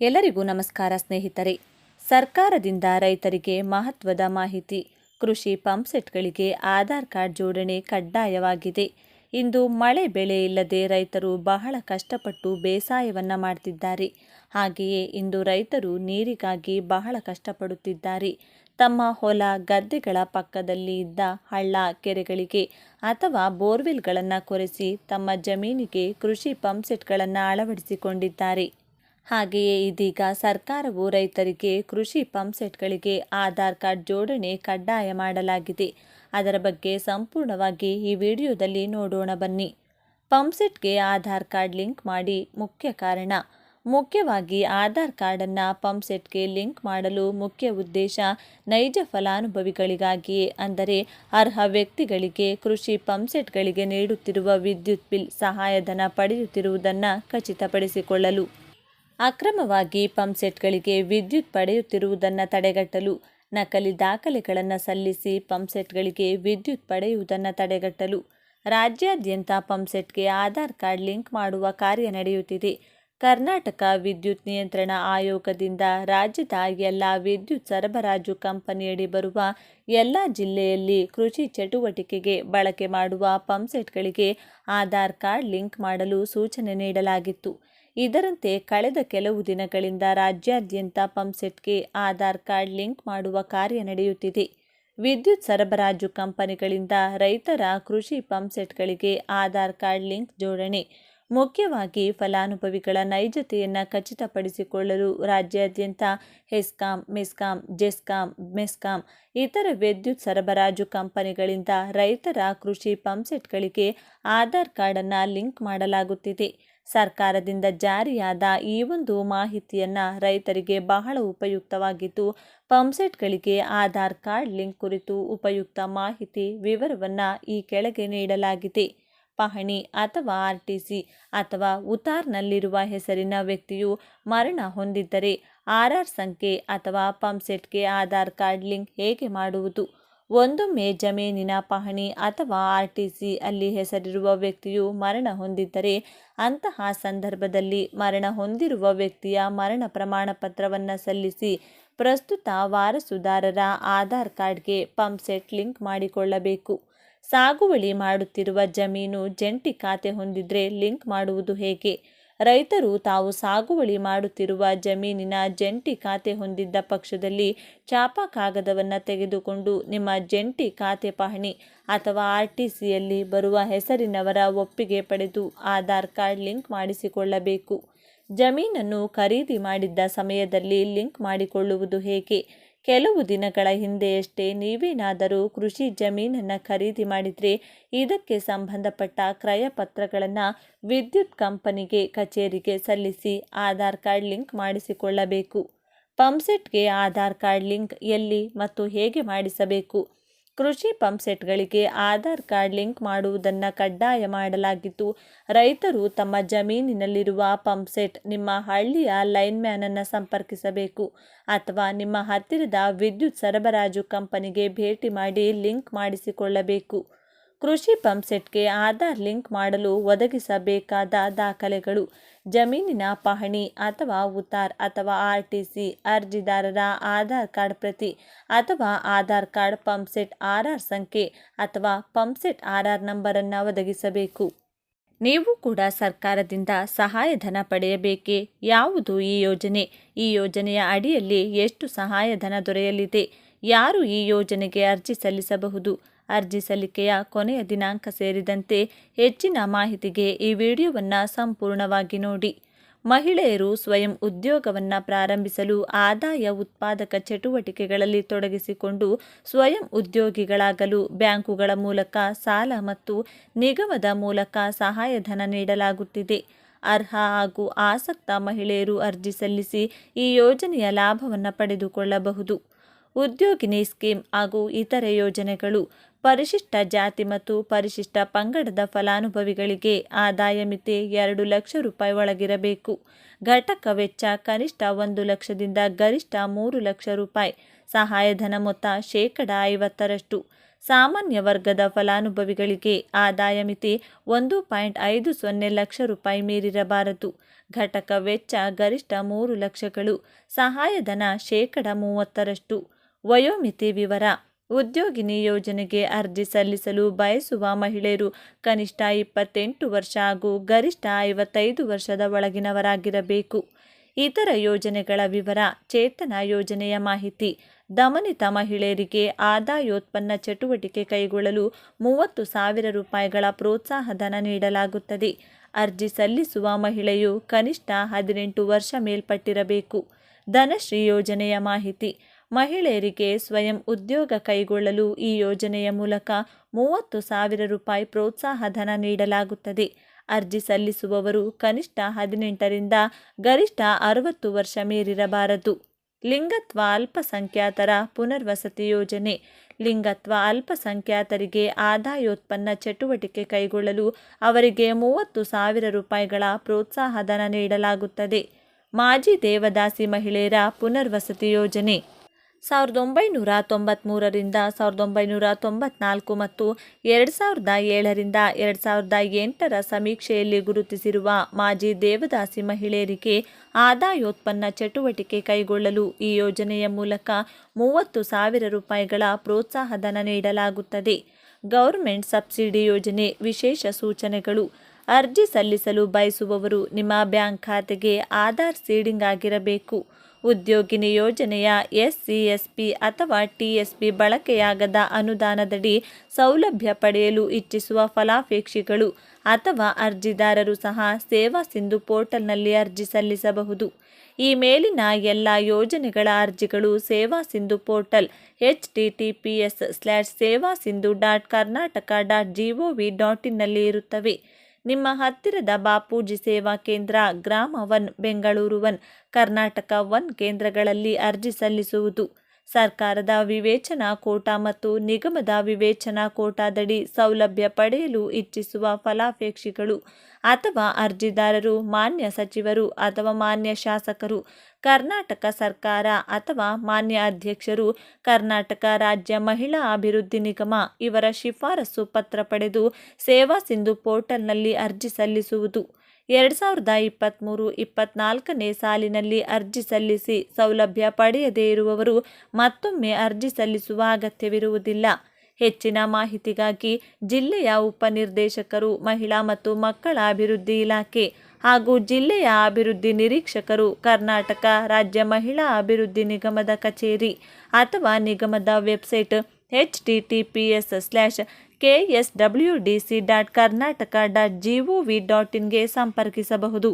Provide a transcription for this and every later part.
ಎಲ್ಲರಿಗೂ ನಮಸ್ಕಾರ ಸ್ನೇಹಿತರೆ. ಸರ್ಕಾರದಿಂದ ರೈತರಿಗೆ ಮಹತ್ವದ ಮಾಹಿತಿ. ಕೃಷಿ ಪಂಪ್ಸೆಟ್ಗಳಿಗೆ ಆಧಾರ್ ಕಾರ್ಡ್ ಜೋಡಣೆ ಕಡ್ಡಾಯವಾಗಿದೆ. ಇಂದು ಮಳೆ ಬೆಳೆ ಇಲ್ಲದೆ ರೈತರು ಬಹಳ ಕಷ್ಟಪಟ್ಟು ಬೇಸಾಯವನ್ನು ಮಾಡ್ತಿದ್ದಾರೆ. ಹಾಗೆಯೇ ಇಂದು ರೈತರು ನೀರಿಗಾಗಿ ಬಹಳ ಕಷ್ಟಪಡುತ್ತಿದ್ದಾರೆ. ತಮ್ಮ ಹೊಲ, ಗದ್ದೆಗಳ ಪಕ್ಕದಲ್ಲಿ ಇದ್ದ ಹಳ್ಳ ಕೆರೆಗಳಿಗೆ ಅಥವಾ ಬೋರ್ವೆಲ್ಗಳನ್ನು ಕೊರೆಸಿ ತಮ್ಮ ಜಮೀನಿಗೆ ಕೃಷಿ ಪಂಪ್ಸೆಟ್ಗಳನ್ನು ಅಳವಡಿಸಿಕೊಂಡಿದ್ದಾರೆ. ಹಾಗೆಯೇ ಇದೀಗ ಸರ್ಕಾರವು ರೈತರಿಗೆ ಕೃಷಿ ಪಂಪ್ಸೆಟ್ಗಳಿಗೆ ಆಧಾರ್ ಕಾರ್ಡ್ ಜೋಡಣೆ ಕಡ್ಡಾಯ ಮಾಡಲಾಗಿದೆ. ಅದರ ಬಗ್ಗೆ ಸಂಪೂರ್ಣವಾಗಿ ಈ ವಿಡಿಯೋದಲ್ಲಿ ನೋಡೋಣ ಬನ್ನಿ. ಪಂಪ್ಸೆಟ್ಗೆ ಆಧಾರ್ ಕಾರ್ಡ್ ಲಿಂಕ್ ಮಾಡಿ ಮುಖ್ಯ ಕಾರಣ. ಮುಖ್ಯವಾಗಿ ಆಧಾರ್ ಕಾರ್ಡನ್ನು ಪಂಪ್ಸೆಟ್ಗೆ ಲಿಂಕ್ ಮಾಡಲು ಮುಖ್ಯ ಉದ್ದೇಶ ನೈಜ ಫಲಾನುಭವಿಗಳಿಗಾಗಿಯೇ, ಅಂದರೆ ಅರ್ಹ ವ್ಯಕ್ತಿಗಳಿಗೆ ಕೃಷಿ ಪಂಪ್ಸೆಟ್ಗಳಿಗೆ ನೀಡುತ್ತಿರುವ ವಿದ್ಯುತ್ ಬಿಲ್ ಸಹಾಯಧನ ಪಡೆಯುತ್ತಿರುವುದನ್ನು ಖಚಿತಪಡಿಸಿಕೊಳ್ಳಲು. ಅಕ್ರಮವಾಗಿ ಪಂಪ್ಸೆಟ್ಗಳಿಗೆ ವಿದ್ಯುತ್ ಪಡೆಯುತ್ತಿರುವುದನ್ನು ತಡೆಗಟ್ಟಲು, ನಕಲಿ ದಾಖಲೆಗಳನ್ನು ಸಲ್ಲಿಸಿ ಪಂಪ್ಸೆಟ್ಗಳಿಗೆ ವಿದ್ಯುತ್ ಪಡೆಯುವುದನ್ನು ತಡೆಗಟ್ಟಲು, ರಾಜ್ಯಾದ್ಯಂತ ಪಂಪ್ಸೆಟ್ಗೆ ಆಧಾರ್ ಕಾರ್ಡ್ ಲಿಂಕ್ ಮಾಡುವ ಕಾರ್ಯ ನಡೆಯುತ್ತಿದೆ. ಕರ್ನಾಟಕ ವಿದ್ಯುತ್ ನಿಯಂತ್ರಣ ಆಯೋಗದಿಂದ ರಾಜ್ಯದ ಎಲ್ಲ ವಿದ್ಯುತ್ ಸರಬರಾಜು ಕಂಪನಿಯಡಿ ಬರುವ ಎಲ್ಲ ಜಿಲ್ಲೆಯಲ್ಲಿ ಕೃಷಿ ಚಟುವಟಿಕೆಗೆ ಬಳಕೆ ಮಾಡುವ ಪಂಪ್ಸೆಟ್ಗಳಿಗೆ ಆಧಾರ್ ಕಾರ್ಡ್ ಲಿಂಕ್ ಮಾಡಲು ಸೂಚನೆ ನೀಡಲಾಗಿತ್ತು. ಇದರಂತೆ ಕಳೆದ ಕೆಲವು ದಿನಗಳಿಂದ ರಾಜ್ಯಾದ್ಯಂತ ಪಂಪ್ಸೆಟ್ಗೆ ಆಧಾರ್ ಕಾರ್ಡ್ ಲಿಂಕ್ ಮಾಡುವ ಕಾರ್ಯ ನಡೆಯುತ್ತಿದೆ. ವಿದ್ಯುತ್ ಸರಬರಾಜು ಕಂಪನಿಗಳಿಂದ ರೈತರ ಕೃಷಿ ಪಂಪ್ಸೆಟ್ಗಳಿಗೆ ಆಧಾರ್ ಕಾರ್ಡ್ ಲಿಂಕ್ ಜೋಡಣೆ, ಮುಖ್ಯವಾಗಿ ಫಲಾನುಭವಿಗಳ ನೈಜತೆಯನ್ನು ಖಚಿತಪಡಿಸಿಕೊಳ್ಳಲು ರಾಜ್ಯಾದ್ಯಂತ ಹೆಸ್ಕಾಂ, ಮೆಸ್ಕಾಂ, ಜೆಸ್ಕಾಂ, ಮೆಸ್ಕಾಂ ಇತರ ವಿದ್ಯುತ್ ಸರಬರಾಜು ಕಂಪನಿಗಳಿಂದ ರೈತರ ಕೃಷಿ ಪಂಪ್ಸೆಟ್ಗಳಿಗೆ ಆಧಾರ್ ಕಾರ್ಡನ್ನು ಲಿಂಕ್ ಮಾಡಲಾಗುತ್ತಿದೆ. ಸರ್ಕಾರದಿಂದ ಜಾರಿಯಾದ ಈ ಒಂದು ಮಾಹಿತಿಯನ್ನು ರೈತರಿಗೆ ಬಹಳ ಉಪಯುಕ್ತವಾಗಿದ್ದು, ಪಂಪ್ಸೆಟ್ಗಳಿಗೆ ಆಧಾರ್ ಕಾರ್ಡ್ ಲಿಂಕ್ ಕುರಿತು ಉಪಯುಕ್ತ ಮಾಹಿತಿ ವಿವರವನ್ನು ಈ ಕೆಳಗೆ ನೀಡಲಾಗಿದೆ. ಪಹಣಿ ಅಥವಾ ಆರ್ ಟಿ ಸಿ ಅಥವಾ ಉತಾರ್ನಲ್ಲಿರುವ ಹೆಸರಿನ ವ್ಯಕ್ತಿಯು ಮರಣ ಹೊಂದಿದ್ದರೆ ಆರ್ ಸಂಖ್ಯೆ ಅಥವಾ ಪಂಪ್ಸೆಟ್ಗೆ ಆಧಾರ್ ಕಾರ್ಡ್ ಲಿಂಕ್ ಹೇಗೆ ಮಾಡುವುದು? ಒಂದೊಮ್ಮೆ ಜಮೀನಿನ ಪಹಣಿ ಅಥವಾ ಆರ್ ಟಿ ಸಿ ಅಲ್ಲಿ ಹೆಸರಿರುವ ವ್ಯಕ್ತಿಯು ಮರಣ ಹೊಂದಿದ್ದರೆ ಅಂತಹ ಸಂದರ್ಭದಲ್ಲಿ ಮರಣ ಹೊಂದಿರುವ ವ್ಯಕ್ತಿಯ ಮರಣ ಪ್ರಮಾಣ ಪತ್ರವನ್ನು ಸಲ್ಲಿಸಿ ಪ್ರಸ್ತುತ ವಾರಸುದಾರರ ಆಧಾರ್ ಕಾರ್ಡ್ಗೆ ಪಂಪ್ಸೆಟ್ ಲಿಂಕ್ ಮಾಡಿಕೊಳ್ಳಬೇಕು. ಸಾಗುವಳಿ ಮಾಡುತ್ತಿರುವ ಜಮೀನು ಜಂಟಿ ಖಾತೆ ಹೊಂದಿದ್ರೆ ಲಿಂಕ್ ಮಾಡುವುದು ಹೇಗೆ? ರೈತರು ತಾವು ಸಾಗುವಳಿ ಮಾಡುತ್ತಿರುವ ಜಮೀನಿನ ಜಂಟಿ ಖಾತೆ ಹೊಂದಿದ್ದ ಪಕ್ಷದಲ್ಲಿ ಚಾಪಾ ಕಾಗದವನ್ನು ತೆಗೆದುಕೊಂಡು ನಿಮ್ಮ ಜಂಟಿ ಖಾತೆ ಪಹಣಿ ಅಥವಾ ಆರ್ ಟಿ ಸಿಯಲ್ಲಿ ಬರುವ ಹೆಸರಿನವರ ಒಪ್ಪಿಗೆ ಪಡೆದು ಆಧಾರ್ ಕಾರ್ಡ್ ಲಿಂಕ್ ಮಾಡಿಸಿಕೊಳ್ಳಬೇಕು. ಜಮೀನನ್ನು ಖರೀದಿ ಮಾಡಿದ್ದ ಸಮಯದಲ್ಲಿ ಲಿಂಕ್ ಮಾಡಿಕೊಳ್ಳುವುದು ಹೇಗೆ? ಕೆಲವು ದಿನಗಳ ಹಿಂದೆಯಷ್ಟೇ ನೀವೇನಾದರೂ ಕೃಷಿ ಜಮೀನನ್ನು ಖರೀದಿ ಮಾಡಿದರೆ ಇದಕ್ಕೆ ಸಂಬಂಧಪಟ್ಟ ಕ್ರಯ ಪತ್ರಗಳನ್ನು ವಿದ್ಯುತ್ ಕಂಪನಿಗೆ, ಕಚೇರಿಗೆ ಸಲ್ಲಿಸಿ ಆಧಾರ್ ಕಾರ್ಡ್ ಲಿಂಕ್ ಮಾಡಿಸಿಕೊಳ್ಳಬೇಕು. ಪಂಪ್ಸೆಟ್ಗೆ ಆಧಾರ್ ಕಾರ್ಡ್ ಲಿಂಕ್ ಎಲ್ಲಿ ಮತ್ತು ಹೇಗೆ ಮಾಡಿಸಬೇಕು? ಕೃಷಿ ಪಂಪ್ಸೆಟ್ಗಳಿಗೆ ಆಧಾರ್ ಕಾರ್ಡ್ ಲಿಂಕ್ ಮಾಡುವುದನ್ನು ಕಡ್ಡಾಯ ಮಾಡಲಾಗಿದ್ದು ರೈತರು ತಮ್ಮ ಜಮೀನಿನಲ್ಲಿರುವ ಪಂಪ್ಸೆಟ್ ನಿಮ್ಮ ಹಳ್ಳಿಯ ಲೈನ್ಮ್ಯಾನನ್ನು ಸಂಪರ್ಕಿಸಬೇಕು ಅಥವಾ ನಿಮ್ಮ ಹತ್ತಿರದ ವಿದ್ಯುತ್ ಸರಬರಾಜು ಕಂಪನಿಗೆ ಭೇಟಿ ಮಾಡಿ ಲಿಂಕ್ ಮಾಡಿಸಿಕೊಳ್ಳಬೇಕು. ಕೃಷಿ ಪಂಪ್ಸೆಟ್ಗೆ ಆಧಾರ್ ಲಿಂಕ್ ಮಾಡಲು ಒದಗಿಸಬೇಕಾದ ದಾಖಲೆಗಳು. ಜಮೀನಿನ ಪಹಣಿ ಅಥವಾ ಉತಾರ್ ಅಥವಾ ಆರ್ ಟಿ ಸಿ ಅರ್ಜಿದಾರರ ಆಧಾರ್ ಕಾರ್ಡ್ ಪ್ರತಿ ಅಥವಾ ಆಧಾರ್ ಕಾರ್ಡ್ ಪಂಪ್ಸೆಟ್ ಆರ್ ಸಂಖ್ಯೆ ಅಥವಾ ಪಂಪ್ಸೆಟ್ ಆರ್ ನಂಬರನ್ನು ಒದಗಿಸಬೇಕು. ನೀವು ಕೂಡ ಸರ್ಕಾರದಿಂದ ಸಹಾಯಧನ ಪಡೆಯಬೇಕೇ? ಯಾವುದು ಈ ಯೋಜನೆ? ಈ ಯೋಜನೆಯ ಅಡಿಯಲ್ಲಿ ಎಷ್ಟು ಸಹಾಯಧನ ದೊರೆಯಲಿದೆ? ಯಾರು ಈ ಯೋಜನೆಗೆ ಅರ್ಜಿ ಸಲ್ಲಿಸಬಹುದು? ಅರ್ಜಿ ಸಲ್ಲಿಕೆಯ ಕೊನೆಯ ದಿನಾಂಕ ಸೇರಿದಂತೆ ಹೆಚ್ಚಿನ ಮಾಹಿತಿಗೆ ಈ ವಿಡಿಯೋವನ್ನು ಸಂಪೂರ್ಣವಾಗಿ ನೋಡಿ. ಮಹಿಳೆಯರು ಸ್ವಯಂ ಉದ್ಯೋಗವನ್ನು ಪ್ರಾರಂಭಿಸಲು ಆದಾಯ ಉತ್ಪಾದಕ ಚಟುವಟಿಕೆಗಳಲ್ಲಿ ತೊಡಗಿಸಿಕೊಂಡು ಸ್ವಯಂ ಉದ್ಯೋಗಿಗಳಾಗಲು ಬ್ಯಾಂಕುಗಳ ಮೂಲಕ ಸಾಲ ಮತ್ತು ನಿಗಮದ ಮೂಲಕ ಸಹಾಯಧನ ನೀಡಲಾಗುತ್ತಿದೆ. ಅರ್ಹ ಹಾಗೂ ಆಸಕ್ತ ಮಹಿಳೆಯರು ಅರ್ಜಿ ಸಲ್ಲಿಸಿ ಈ ಯೋಜನೆಯ ಲಾಭವನ್ನು ಪಡೆದುಕೊಳ್ಳಬಹುದು. ಉದ್ಯೋಗಿನಿ ಸ್ಕೀಮ್ ಹಾಗೂ ಇತರೆ ಯೋಜನೆಗಳು ಪರಿಶಿಷ್ಟ ಜಾತಿ ಮತ್ತು ಪರಿಶಿಷ್ಟ ಪಂಗಡದ ಫಲಾನುಭವಿಗಳಿಗೆ ಆದಾಯ ಮಿತಿ ಎರಡು ಲಕ್ಷ ರೂಪಾಯಿ ಒಳಗಿರಬೇಕು. ಘಟಕ ವೆಚ್ಚ ಕನಿಷ್ಠ ಒಂದು ಲಕ್ಷದಿಂದ ಗರಿಷ್ಠ ಮೂರು ಲಕ್ಷ ರೂಪಾಯಿ. ಸಹಾಯಧನ ಮೊತ್ತ ಶೇಕಡ ಐವತ್ತರಷ್ಟು. ಸಾಮಾನ್ಯ ವರ್ಗದ ಫಲಾನುಭವಿಗಳಿಗೆ ಆದಾಯ ಮಿತಿ ಒಂದು ಪಾಯಿಂಟ್ ಐದು ಸೊನ್ನೆ ಲಕ್ಷ ರೂಪಾಯಿ ಮೀರಿರಬಾರದು. ಘಟಕ ವೆಚ್ಚ ಗರಿಷ್ಠ ಮೂರು ಲಕ್ಷಗಳು. ಸಹಾಯಧನ ಶೇಕಡ ಮೂವತ್ತರಷ್ಟು. ವಯೋಮಿತಿ ವಿವರ. ಉದ್ಯೋಗಿನಿ ಯೋಜನೆಗೆ ಅರ್ಜಿ ಸಲ್ಲಿಸಲು ಬಯಸುವ ಮಹಿಳೆಯರು ಕನಿಷ್ಠ ಇಪ್ಪತ್ತೆಂಟು ವರ್ಷ ಹಾಗೂ ಗರಿಷ್ಠ ಐವತ್ತೈದು ವರ್ಷದ ಒಳಗಿನವರಾಗಿರಬೇಕು. ಇತರ ಯೋಜನೆಗಳ ವಿವರ, ಚೇತನ ಯೋಜನೆಯ ಮಾಹಿತಿ, ದಮನಿತ ಮಹಿಳೆಯರಿಗೆ ಆದಾಯೋತ್ಪನ್ನ ಚಟುವಟಿಕೆ ಕೈಗೊಳ್ಳಲು ಮೂವತ್ತು ಸಾವಿರ ರೂಪಾಯಿಗಳ ಪ್ರೋತ್ಸಾಹಧನ ನೀಡಲಾಗುತ್ತದೆ. ಅರ್ಜಿ ಸಲ್ಲಿಸುವ ಮಹಿಳೆಯು ಕನಿಷ್ಠ ಹದಿನೆಂಟು ವರ್ಷ ಮೇಲ್ಪಟ್ಟಿರಬೇಕು. ಧನಶ್ರೀ ಯೋಜನೆಯ ಮಾಹಿತಿ ಮಹಿಳೆಯರಿಗೆ ಸ್ವಯಂ ಉದ್ಯೋಗ ಕೈಗೊಳ್ಳಲು ಈ ಯೋಜನೆಯ ಮೂಲಕ ಮೂವತ್ತು ಸಾವಿರ ರೂಪಾಯಿ ಪ್ರೋತ್ಸಾಹಧನ ನೀಡಲಾಗುತ್ತದೆ. ಅರ್ಜಿ ಸಲ್ಲಿಸುವವರು ಕನಿಷ್ಠ ಹದಿನೆಂಟರಿಂದ ಗರಿಷ್ಠ ಅರವತ್ತು ವರ್ಷ ಮೀರಿರಬಾರದು. ಲಿಂಗತ್ವ ಅಲ್ಪಸಂಖ್ಯಾತರ ಪುನರ್ವಸತಿ ಯೋಜನೆ. ಲಿಂಗತ್ವ ಅಲ್ಪಸಂಖ್ಯಾತರಿಗೆ ಆದಾಯೋತ್ಪನ್ನ ಚಟುವಟಿಕೆ ಕೈಗೊಳ್ಳಲು ಅವರಿಗೆ ಮೂವತ್ತು ಸಾವಿರ ರೂಪಾಯಿಗಳ ಪ್ರೋತ್ಸಾಹಧನ ನೀಡಲಾಗುತ್ತದೆ. ಮಾಜಿ ದೇವದಾಸಿ ಮಹಿಳೆಯರ ಪುನರ್ವಸತಿ ಯೋಜನೆ. ಸಾವಿರದ ಒಂಬೈನೂರ ತೊಂಬತ್ತ್ಮೂರರಿಂದ ಸಾವಿರದ ಒಂಬೈನೂರ ತೊಂಬತ್ನಾಲ್ಕು ಮತ್ತು ಎರಡು ಸಾವಿರದ ಏಳರಿಂದ ಎರಡು ಸಾವಿರದ ಎಂಟರ ಸಮೀಕ್ಷೆಯಲ್ಲಿ ಗುರುತಿಸಿರುವ ಮಾಜಿ ದೇವದಾಸಿ ಮಹಿಳೆಯರಿಗೆ ಆದಾಯೋತ್ಪನ್ನ ಚಟುವಟಿಕೆ ಕೈಗೊಳ್ಳಲು ಈ ಯೋಜನೆಯ ಮೂಲಕ ಮೂವತ್ತು ಸಾವಿರ ರೂಪಾಯಿಗಳ ಪ್ರೋತ್ಸಾಹಧನ ನೀಡಲಾಗುತ್ತದೆ. ಗೌರ್ಮೆಂಟ್ ಸಬ್ಸಿಡಿ ಯೋಜನೆ ವಿಶೇಷ ಸೂಚನೆಗಳು. ಅರ್ಜಿ ಸಲ್ಲಿಸಲು ಬಯಸುವವರು ನಿಮ್ಮ ಬ್ಯಾಂಕ್ ಖಾತೆಗೆ ಆಧಾರ್ ಸೀಡಿಂಗ್ ಆಗಿರಬೇಕು. ಉದ್ಯೋಗಿನಿ ಯೋಜನೆಯ ಎಸ್ ಸಿ ಎಸ್ ಪಿ ಅಥವಾ ಟಿಎಸ್ಪಿ ಬಳಕೆಯಾಗದ ಅನುದಾನದಡಿ ಸೌಲಭ್ಯ ಪಡೆಯಲು ಇಚ್ಛಿಸುವ ಫಲಾಪೇಕ್ಷಿಗಳು ಅಥವಾ ಅರ್ಜಿದಾರರು ಸಹ ಸೇವಾ ಸಿಂಧು ಪೋರ್ಟಲ್ನಲ್ಲಿ ಅರ್ಜಿ ಸಲ್ಲಿಸಬಹುದು. ಈ ಮೇಲಿನ ಎಲ್ಲ ಯೋಜನೆಗಳ ಅರ್ಜಿಗಳು Seva Sindhu portal H T T P S slash Seva Sindhu dot Karnataka dot G O V dot ಇನ್ನಲ್ಲಿ ಇರುತ್ತವೆ. ನಿಮ್ಮ ಹತ್ತಿರದ Bapuji Seva Kendra Grama one Bengaluru one Karnataka one ಕೇಂದ್ರಗಳಲ್ಲಿ ಅರ್ಜಿ ಸಲ್ಲಿಸುವುದು. ಸರ್ಕಾರದ ವಿವೇಚನಾ ಕೋಟಾ ಮತ್ತು ನಿಗಮದ ವಿವೇಚನಾ ಕೋಟಾದಡಿ ಸೌಲಭ್ಯ ಪಡೆಯಲು ಇಚ್ಛಿಸುವ ಫಲಾಪೇಕ್ಷಿಗಳು ಅಥವಾ ಅರ್ಜಿದಾರರು, ಮಾನ್ಯ ಸಚಿವರು ಅಥವಾ ಮಾನ್ಯ ಶಾಸಕರು, ಕರ್ನಾಟಕ ಸರ್ಕಾರ ಅಥವಾ ಮಾನ್ಯ ಅಧ್ಯಕ್ಷರು, ಕರ್ನಾಟಕ ರಾಜ್ಯ ಮಹಿಳಾ ಅಭಿವೃದ್ಧಿ ನಿಗಮ ಇವರ ಶಿಫಾರಸು ಪತ್ರ ಪಡೆದು ಸೇವಾ ಸಿಂಧು ಪೋರ್ಟಲ್ನಲ್ಲಿ ಅರ್ಜಿ ಸಲ್ಲಿಸುವುದು. ಎರಡು ಸಾವಿರದ ಇಪ್ಪತ್ತ್ಮೂರು ಇಪ್ಪತ್ತ್ನಾಲ್ಕನೇ ಸಾಲಿನಲ್ಲಿ ಅರ್ಜಿ ಸಲ್ಲಿಸಿ ಸೌಲಭ್ಯ ಪಡೆಯದೇ ಇರುವವರು ಮತ್ತೊಮ್ಮೆ ಅರ್ಜಿ ಸಲ್ಲಿಸುವ ಅಗತ್ಯವಿರುವುದಿಲ್ಲ. ಹೆಚ್ಚಿನ ಮಾಹಿತಿಗಾಗಿ ಜಿಲ್ಲೆಯ ಉಪನಿರ್ದೇಶಕರು ಮಹಿಳಾ ಮತ್ತು ಮಕ್ಕಳ ಅಭಿವೃದ್ಧಿ ಇಲಾಖೆ ಹಾಗೂ ಜಿಲ್ಲೆಯ ಅಭಿವೃದ್ಧಿ ನಿರೀಕ್ಷಕರು, ಕರ್ನಾಟಕ ರಾಜ್ಯ ಮಹಿಳಾ ಅಭಿವೃದ್ಧಿ ನಿಗಮದ ಕಚೇರಿ ಅಥವಾ ನಿಗಮದ website H T T P S slash K S W D C dot Karnataka dot G O V dot ಇನ್ಗೆ ಸಂಪರ್ಕಿಸಬಹುದು.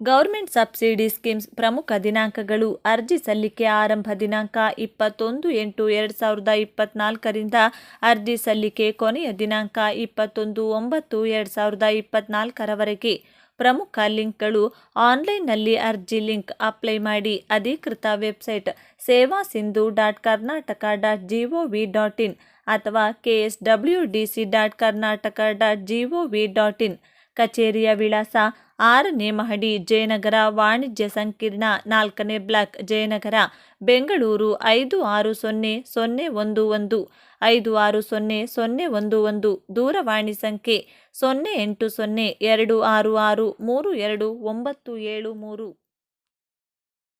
ಗೌರ್ಮೆಂಟ್ ಸಬ್ಸಿಡಿ ಸ್ಕೀಮ್ಸ್ ಪ್ರಮುಖ ದಿನಾಂಕಗಳು ಅರ್ಜಿ ಸಲ್ಲಿಕೆ ಆರಂಭ ದಿನಾಂಕ ಇಪ್ಪತ್ತೊಂದು ಎಂಟು ಎರಡು ಸಾವಿರದ ಇಪ್ಪತ್ನಾಲ್ಕರಿಂದ ಅರ್ಜಿ ಸಲ್ಲಿಕೆ ಕೊನೆಯ ದಿನಾಂಕ ಇಪ್ಪತ್ತೊಂದು ಒಂಬತ್ತು ಎರಡು ಸಾವಿರದ ಇಪ್ಪತ್ನಾಲ್ಕರವರೆಗೆ. ಪ್ರಮುಖ ಲಿಂಕ್ಗಳು ಆನ್ಲೈನ್ನಲ್ಲಿ ಅರ್ಜಿ ಲಿಂಕ್ ಅಪ್ಲೈ ಮಾಡಿ ಅಧಿಕೃತ website Seva Sindhu dot Karnataka dot G O V dot in ಅಥವಾ K S W D C dot Karnataka dot G O V dot in. ಕಚೇರಿಯ ವಿಳಾಸ ಆರನೇ ಮಹಡಿ ಜಯನಗರ, ವಾಣಿಜ್ಯ ಸಂಕೀರ್ಣ ನಾಲ್ಕನೇ ಬ್ಲಾಕ್ ಜಯನಗರ, ಬೆಂಗಳೂರು ಐದು ಆರು ಸೊನ್ನೆ ಸೊನ್ನೆ ಒಂದು ಒಂದು, ಐದು ಆರು ಸೊನ್ನೆ ಸೊನ್ನೆ ಒಂದು ಒಂದು, ದೂರವಾಣಿ ಸಂಖ್ಯೆ ಸೊನ್ನೆ ಎಂಟು ಸೊನ್ನೆ ಎರಡು ಆರು ಆರು ಮೂರು ಎರಡು ಒಂಬತ್ತು ಏಳು ಮೂರು.